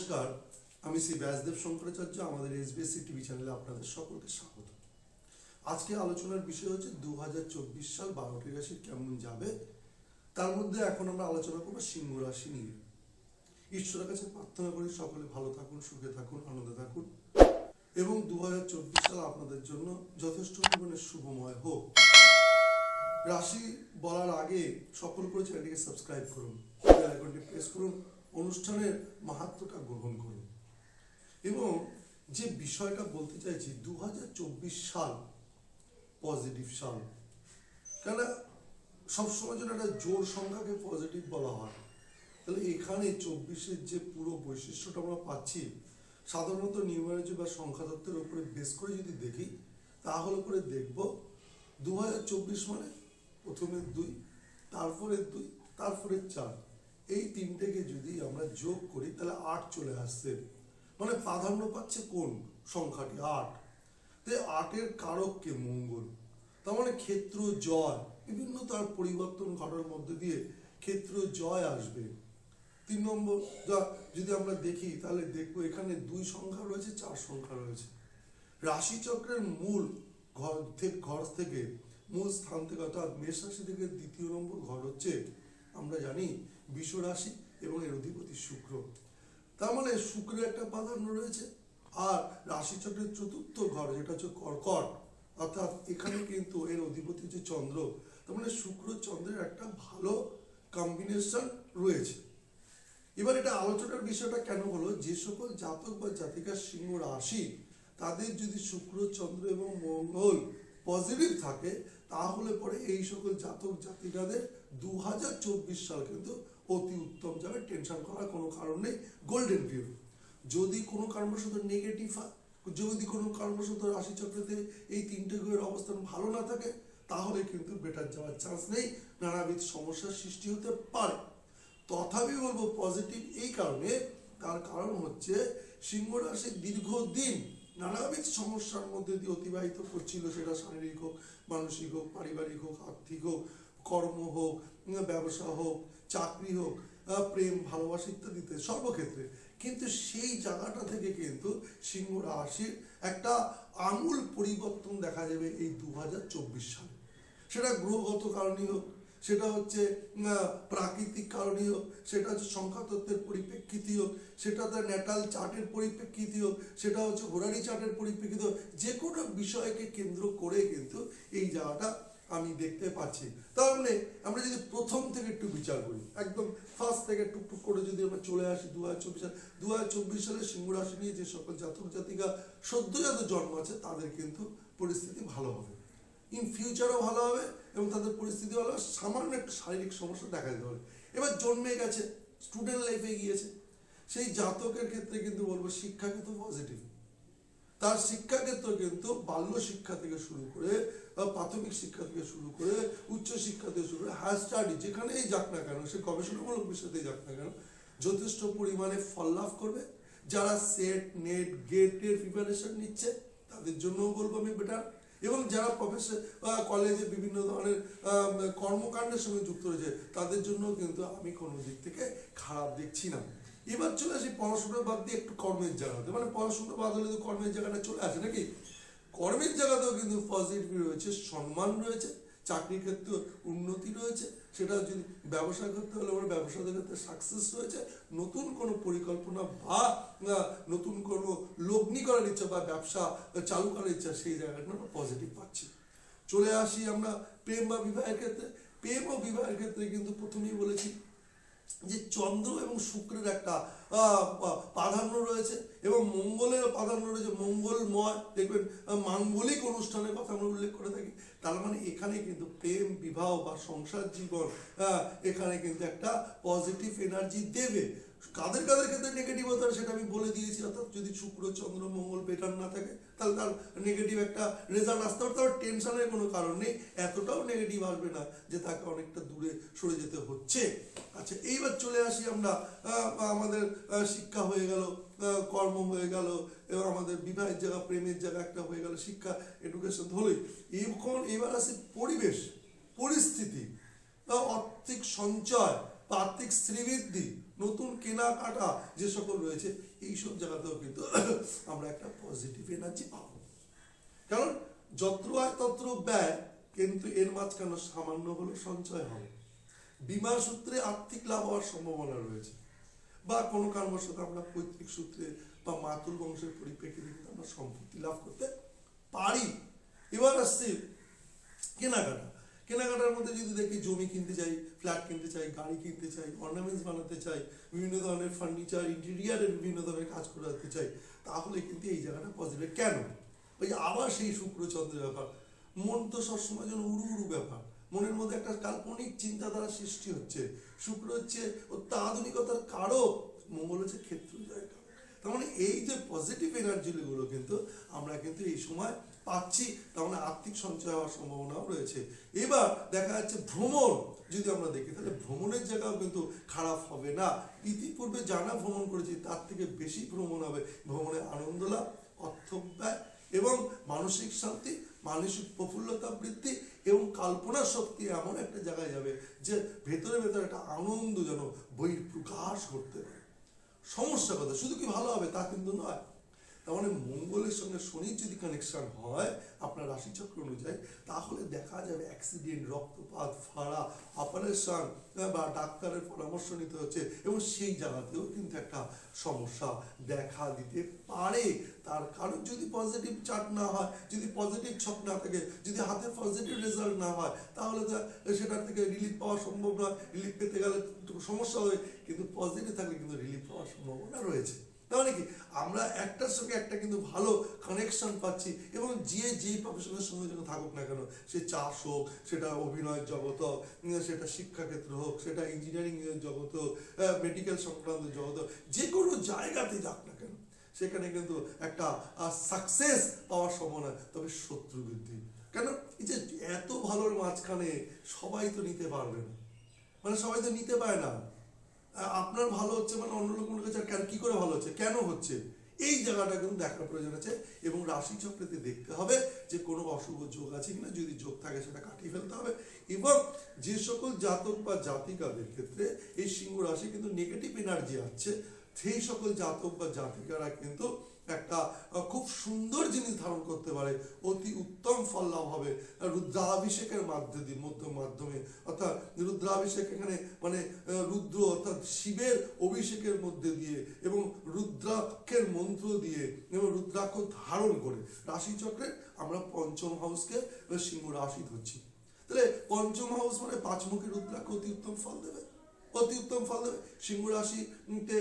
নমস্কার, আমি শ্রী ব্যাসদেব শঙ্করাচার্য, আমাদের এসবিএসসি টিভি চ্যানেলে আপনাদের সকলকে স্বাগত। আজকে আলোচনার বিষয় হচ্ছে দু সাল বারোটি রাশি কেমন যাবে? তার মধ্যে এখন আমরা আলোচনা করব সিংহ রাশি নিয়ে। ঈশ্বরের কাছে প্রার্থনা করি সকলে ভালো থাকুন, সুখে থাকুন, আনন্দে থাকুন। এবং দুহাজার চব্বিশ সাল আপনাদের জন্য যথেষ্ট পরিমাণে শুভময় হোক। রাশি বলার আগে সকল করে চ্যানেলটিকে সাবস্ক্রাইব করুন আইকনটি প্রেস করুন। অনুষ্ঠানের মাহাত্মটা গ্রহণ করুন এবং যে বিষয়টা বলতে চাইছি দু হাজার চব্বিশ সাল পজিটিভ সাল। কেন সবসময় যেন একটা জোর সংখ্যাকে পজিটিভ বলা হয়। তাহলে এখানে চব্বিশের যে পুরো বৈশিষ্ট্যটা আমরা পাচ্ছি, সাধারণত নিউমারোলজি বা সংখ্যাতত্ত্বের উপরে বেস করে যদি দেখি, তাহলে করে দেখব দু হাজার চব্বিশ মানে প্রথমে দুই তারপরে দুই তারপরে চার। এই তিনটেকে যদি আমরা যোগ করি, তাহলে আট চলে আসছে। মানে প্রাধান্য পাচ্ছে কোন? সংখ্যাটি আট। তো আটের কারককে মঙ্গল, তার মানে ক্ষেত্র জয়, বিভিন্ন তার পরিবর্তন ঘটার মধ্যে দিয়ে ক্ষেত্র জয় আসবে। তিন নম্বর, যা যদি আমরা দেখি, তাহলে দেখব এখানে দুই সংখ্যা রয়েছে, চার সংখ্যা রয়েছে। রাশিচক্রের মূল ঘর থেকে ঘর থেকে, মূল স্থান থেকে, অর্থাৎ মেষ রাশি থেকে দ্বিতীয় নম্বর ঘর হচ্ছে, আমরা জানি বিশ্ব রাশি এবং এর অধিপতি শুক্র। তার মানে শুক্রের একটা প্রাধান্য রয়েছে আর রাশিচক্রের চতুর্থ ঘর যেটা হচ্ছে কর্কট, অর্থাৎ এখানে কিন্তু এর অধিপতি হচ্ছে চন্দ্র। তার মানে শুক্র চন্দ্রের একটা ভালো কম্বিনেশন রয়েছে। এবার এটা আলোচনার বিষয়টা কেন হলো? যে সকল জাতক বা জাতিকার সিংহ রাশি, তাদের যদি শুক্র, চন্দ্র এবং মঙ্গল পজিটিভ থাকে, তাহলে পরে এই সকল জাতক জাতিকাদের দু হাজার চব্বিশ সাল কিন্তু অতি উত্তম যাবে টেনশন করার কোনো কারণ নেই গোল্ডেন পিরিয়ড যদি কোনো কারণবশত নেগেটিভ হয়, যদি কোনো কারণবশত রাশিচক্রতে এই তিনটে গ্রহের অবস্থান ভালো না থাকে, তাহলে কিন্তু বেটার যাওয়ার চান্স নেই, নানাবিধ সমস্যার সৃষ্টি হতে পারে। তথাপি বলব পজিটিভ এই কারণে, তার কারণ হচ্ছে সিংহ রাশি দীর্ঘদিন নানাবিধ সমস্যার মধ্যে দিয়ে অতিবাহিত করছিল, সেটা শারীরিক হোক, মানসিক হোক, পারিবারিক হোক, আর্থিক হোক। কর্ম হোক ব্যবসা হোক, চাকরি হোক প্রেম, ভালোবাসা ইত্যাদিতে সর্বক্ষেত্রে। কিন্তু সেই জায়গাটা থেকে কিন্তু সিংহ রাশির একটা আমূল পরিবর্তন দেখা যাবে এই দু হাজার চব্বিশ সালে। সেটা গ্রহগত কারণই হোক, সেটা হচ্ছে প্রাকৃতিক কারণই হোক, সেটা হচ্ছে সংখ্যাতত্ত্বের পরিপ্রেক্ষিতই হোক, সেটা তার ন্যাটাল চার্টের পরিপ্রেক্ষিতই হোক, সেটা হচ্ছে হোরারি চার্টের পরিপ্রেক্ষিত হোক, যে কোনো বিষয়কে কেন্দ্র করে কিন্তু এই জায়গাটা আমি দেখতে পাচ্ছি। তার মানে আমরা যদি প্রথম থেকে একটু বিচার করি, একদম ফার্স্ট থেকে টুকটুক করে যদি আমরা চলে আসি দু হাজার চব্বিশ সাল দু হাজার চব্বিশ সালে সিংহ রাশি নিয়ে যে সকল জাতক জাতিকা সদ্যজাত জন্ম আছে, তাদের কিন্তু পরিস্থিতি ভালো হবে। ইন ফিউচারও ভালো হবে এবং তাদের পরিস্থিতি ভালো হবে। সামান্য একটু শারীরিক সমস্যা দেখা দিতে পারে। এবার জন্মে গেছে স্টুডেন্ট লাইফে গিয়েছে। সেই জাতকের ক্ষেত্রে কিন্তু বলব শিক্ষা কিন্তু পজিটিভ তার শিক্ষাক্ষেত্র কিন্তু বাল্য শিক্ষা থেকে শুরু করে প্রাথমিক শিক্ষা থেকে শুরু করে, উচ্চ শিক্ষা থেকে শুরু করে হায়ার স্টাডি যেখানেই যাক না কেন, সে গবেষণামূলক বিষয়তেই যাক না কেন, যথেষ্ট পরিমাণে ফল লাভ করবে। যারা সেট নেট গেটের প্রিপারেশন নিচ্ছে, তাদের জন্যও বলব আমি বেটার এবং যারা প্রফেসর কলেজে বিভিন্ন ধরনের কর্মকাণ্ডের সঙ্গে যুক্ত রয়েছে, তাদের জন্য কিন্তু আমি কোনো দিক থেকে খারাপ দেখছি না। এবার চলে আসি পড়াশোনা বাদ দিয়ে একটু কর্মের জায়গাতে। মানে পড়াশোনা বাদ হলে তো কর্মের জায়গাটা চলে আসে নাকি? কর্মের জায়গাতেও কিন্তু পজিটিভ রয়েছে, সম্মান রয়েছে, চাকরির ক্ষেত্রে উন্নতি রয়েছে। সেটা যদি ব্যবসা করতে হলে আমার ব্যবসা ক্ষেত্রে সাকসেস রয়েছে। নতুন কোনো পরিকল্পনা বা নতুন কোনো লগ্নি করার ইচ্ছা বা ব্যবসা চালু করার ইচ্ছা, সেই জায়গাটা আমরা পজিটিভ পাচ্ছি। চলে আসি আমরা প্রেম বা বিবাহের ক্ষেত্রে। প্রেম ও বিবাহের ক্ষেত্রে কিন্তু প্রথমেই বলেছি যে চন্দ্র এবং শুক্রের একটা প্রাধান্য রয়েছে এবং মঙ্গলের প্রাধান্য রয়েছে। মঙ্গলময়, দেখবেন মাঙ্গলিক অনুষ্ঠানের কথা আমরা উল্লেখ করে থাকি। তার মানে এখানে কিন্তু প্রেম, বিবাহ বা সংসার জীবন এখানে কিন্তু একটা পজিটিভ এনার্জি দেবে। কাদের কাদের ক্ষেত্রে নেগেটিভ হতে সেটা আমি বলে দিয়েছি অর্থাৎ যদি শুক্র, চন্দ্র, মঙ্গল বেটার না থাকে, তাহলে তার নেগেটিভ একটা রেজাল্ট আসতে পারে তার টেনশনের কোনো কারণ নেই। এতটাও নেগেটিভ আসবে না যে তাকে অনেকটা দূরে সরে যেতে হচ্ছে। আচ্ছা এইবার চলে আসি আমরা আমাদের শিক্ষা হয়ে গেল কর্ম হয়ে গেল, এবং আমাদের বিবাহের জায়গা, প্রেমের জায়গা একটা হয়ে গেল, শিক্ষা এডুকেশন হলোই এখন এবার আসি পরিবেশ, পরিস্থিতি অর্থিক সঞ্চয় আর্থিক শ্রীবৃদ্ধি, নতুন কেনাকাটা যে সকল রয়েছে, এইসব জায়গাতেও কিন্তু আমরা একটা পজিটিভ এনার্জি পাবো। কারণ যত্র আয় তত্র ব্যয় কিন্তু এর মাঝখানে সামান্য হলো সঞ্চয় হবে। বিমা সূত্রে আর্থিক লাভ হওয়ার সম্ভাবনা রয়েছে। বা কোনো কারণবশত আমরা পৈতৃক সূত্রে বা মাতুল বংশের পরিপ্রেক্ষিতে কিন্তু আমরা সম্পত্তি লাভ করতে পারি। এবার আসছে কেনাকাটা। কেনাকাটার মধ্যে যদি দেখি জমি কিনতে চাই ফ্ল্যাট কিনতে চাই, গাড়ি কিনতে চাই অর্নামেন্টস বানাতে চাই, বিভিন্ন ধরনের ফার্নিচার ইন্টেরিয়ারের বিভিন্ন ধরনের কাজ করাতে চাই, তাহলে কিন্তু এই জায়গাটা পজিটিভ কেন? ওই আবার সেই শুক্র চন্দ্রের ব্যাপার। মন তো সবসময় যেন উড়ু উড়ু ব্যাপার। মনের মধ্যে একটা কাল্পনিক চিন্তাধারা সৃষ্টি হচ্ছে। শুক্র হচ্ছে অত্যাধুনিকতার কারক। মঙ্গল হচ্ছে ক্ষেত্র জায়গা। তার মানে এই যে পজিটিভ এনার্জিগুলো কিন্তু আমরা কিন্তু এই সময় পাচ্ছি তার আর্থিক সঞ্চয় হওয়ার সম্ভাবনাও রয়েছে। এবার দেখা যাচ্ছে ভ্রমণ, যদি আমরা দেখি, তাহলে ভ্রমণের জায়গাও কিন্তু খারাপ হবে না। ইতিপূর্বে জানা ভ্রমণ করেছি, তার থেকে বেশি ভ্রমণ হবে। ভ্রমণে আনন্দ লাভ, অর্থ ব্যয় এবং মানসিক শান্তি, মানসিক প্রফুল্লতা বৃদ্ধি এবং কল্পনা শক্তি এমন একটা জায়গায় যাবে যে ভেতরে ভেতরে একটা আনন্দ যেন বইয়ের প্রকাশ করতে পারে। সমস্যা কথা। শুধু কি ভালো হবে তা কিন্তু নয়। মানে মঙ্গলের সঙ্গে শনির যদি কানেকশন হয়, আপনার রাশিচক্র অনুযায়ী, তাহলে দেখা যাবে অ্যাক্সিডেন্ট রক্তপাত, ফাড়া অপারেশন বা ডাক্তারের পরামর্শ নিতে হচ্ছে, এবং সেই জায়গাতেও কিন্তু একটা সমস্যা দেখা দিতে পারে। তার কারণ যদি পজিটিভ চার্ট না হয়, যদি পজিটিভ ছক না থাকে, যদি হাতে পজিটিভ রেজাল্ট না হয়, তাহলে তো সেটার থেকে রিলিফ পাওয়া সম্ভব নয়। রিলিফ পেতে গেলে সমস্যা হয়, কিন্তু পজিটিভ থাকলে কিন্তু রিলিফ পাওয়ার সম্ভাবনা রয়েছে। তাহলে কি? আমরা একটার সঙ্গে একটা কিন্তু ভালো কানেকশন পাচ্ছি এবং যে যেই প্রফেশনের সঙ্গে যেন থাকুক না কেন, সে চাষ হোক, সেটা অভিনয় হোক সেটা শিক্ষাক্ষেত্র হোক, সেটা ইঞ্জিনিয়ারিং জগৎ হোক মেডিকেল সংক্রান্ত হোক, যে কোনো জায়গাতে যাক না কেন, সেখানে কিন্তু একটা সাকসেস পাওয়ার সম্ভাবনা, তবে শত্রু বৃদ্ধি। কেন? এই যে এত ভালোর মাঝখানে সবাই তো নিতে পারবে না। মানে সবাই তো নিতে পারে না। আপনার ভালো হচ্ছে মানে অন্য লোকের কাছে কেন কি করে ভালো হচ্ছে? কেন হচ্ছে? এই জায়গাটা কিন্তু দেখার প্রয়োজন আছে এবং রাশি চক্রেতে দেখতে হবে যে কোনো অশুভ যোগ আছে কিনা। যদি যোগ থাকে, সেটা কাটিয়ে ফেলতে হবে। এবং যে সকল জাতক বা জাতিকাদের ক্ষেত্রে এই সিংহ রাশি কিন্তু নেগেটিভ এনার্জি আছে। সেই সকল জাতক বা জাতিকারা কিন্তু একটা খুব সুন্দর জিনিস ধারণ করতে পারে। অতি উত্তম ফল লাভ হবে। রুদ্রাভিষেকের মাধ্যমে, মধ্য মাধ্যমে, অর্থাৎ রুদ্রাভিষেক এখানে মানে রুদ্র অর্থাৎ শিবের অভিষেকের মধ্যে দিয়ে এবং রুদ্রাক্ষের মন্ত্র দিয়ে এবং রুদ্রাক্ষ ধারণ করে। রাশিচক্রের আমরা পঞ্চম হাউসকে সিংহ রাশি ধরছি। তাহলে পঞ্চম হাউস মানে পাঁচমুখী রুদ্রাক্ষ অতি উত্তম ফল দেবে। অতি উত্তম ফল দেবে সিংহ রাশিতে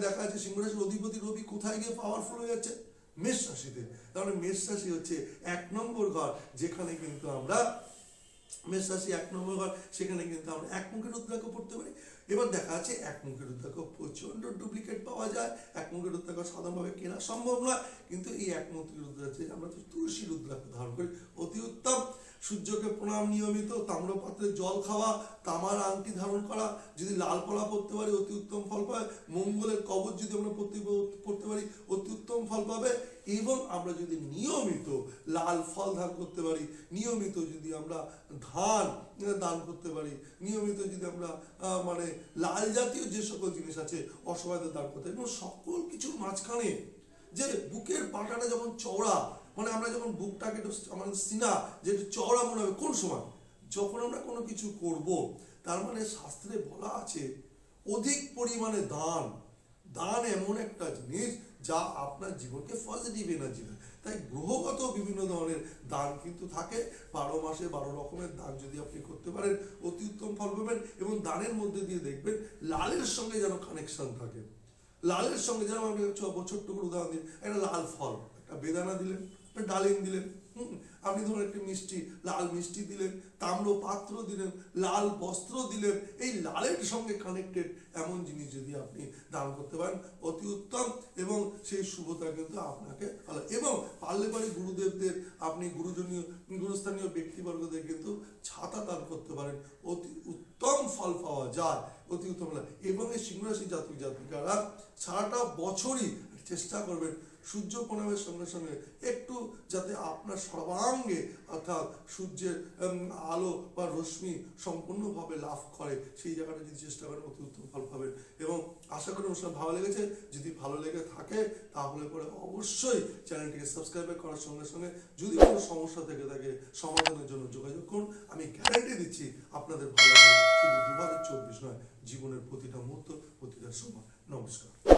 দেখা যাচ্ছে সিংহ রাশির অধিপতি রবি কোথায় গিয়ে পাওয়ারফুল হয়ে যাচ্ছে? মেষ রাশিতে। তাহলে মেষ রাশি হচ্ছে এক নম্বর ঘর, যেখানে কিন্তু আমরা, মেষ রাশি এক নম্বর ঘর, সেখানে কিন্তু আমরা এক মুখের রুদ্রাক্ষ পড়তে পারি। এবার দেখা যাচ্ছে এক মুখের রুদ্রাক্ষ প্রচণ্ড ডুপ্লিকেট পাওয়া যায়। এক মুখের রুদ্রাক্ষ সাধারণভাবে কেনা সম্ভব নয়। কিন্তু এই এক মুখের রুদ্রাক্ষে আমরা তুলসী রুদ্রাক্ষ ধারণ করি। অতি উত্তম। সূর্যকে প্রণাম নিয়মিত, তাম্রপাত্রে জল খাওয়া, তামার আংটি ধারণ করা, যদি লাল পলা পড়তে পারি, অতি উত্তম ফল পায় মঙ্গলের কবচ যদি আমরা পড়তে পারি অতি উত্তম ফল পাবে। এবং আমরা যদি নিয়মিত লাল ফল ধান করতে পারি, নিয়মিত যদি আমরা ধান দান করতে পারি, নিয়মিত যদি আমরা মানে লাল জাতীয় যে সকল জিনিস আছে অসহায়তা দান করতে পারি, এবং সকল কিছুর মাঝখানে যে বুকের পাটাটা যখন চওড়া মানে আমরা যখন বুকটাকে একটু আমাদের সিনা যে একটু চওড়া মনে হবে, কোন সময়? যখন আমরা কোনো কিছু করব, তার মানে শাস্ত্রে বলা আছে, অধিক পরিমাণে দান। দান এমন একটা জিনিস যা আপনার জীবনকে পজিটিভ এনার্জি দেয়। তাই গ্রহগত বিভিন্ন ধরনের দান কিন্তু থাকে। বারো মাসে বারো রকমের দান যদি আপনি করতে পারেন, অতি উত্তম ফল পাবেন এবং দানের মধ্যে দিয়ে দেখবেন লালের সঙ্গে যেন কানেকশন থাকে। লালের সঙ্গে যেন আমি ছ- ছোট্ট করে উদাহরণ দিন, একটা লাল ফল, একটা বেদানা দিলেন। ডালিম দিলেন। আপনি ধরুন একটি মিষ্টি, লাল মিষ্টি দিলেন, তাম্র পাত্র দিলেন, লাল বস্ত্র দিলেন, এই লালের সঙ্গে কানেক্টেড এমন জিনিস যদি আপনি দান করতে পারেন, অতি উত্তম এবং সেই শুভতা কিন্তু আপনাকে এবং পারলে পারে গুরুদেবদের, আপনি গুরুজনীয়, গুরুস্থানীয় ব্যক্তিবর্গদের কিন্তু ছাতা দান করতে পারেন। অতি উত্তম ফল পাওয়া যায়, অতি উত্তম। এবং এই সিংহরাশি জাতক জাতিকারা সারাটা বছরই চেষ্টা করবেন সূর্য প্রণামের সঙ্গে সঙ্গে একটু যাতে আপনার সর্বাঙ্গে অর্থাৎ সূর্যের আলো বা রশ্মি সম্পূর্ণভাবে লাভ করে, সেই জায়গাটা যদি চেষ্টা করেন অতি উত্তম ফল পাবেন। এবং আশা করি অনুষ্ঠান ভালো লেগেছে। যদি ভালো লেগে থাকে, তাহলে পরে অবশ্যই চ্যানেলটিকে সাবস্ক্রাইব করার সঙ্গে সঙ্গে যদি কোনো সমস্যা থেকে থাকে, সমাধানের জন্য যোগাযোগ করুন। আমি গ্যারান্টি দিচ্ছি, আপনাদের ভালো হবে শুধু দু হাজার চব্বিশ নয়, জীবনের প্রতিটা মুহূর্ত, প্রতিটা সময়। নমস্কার।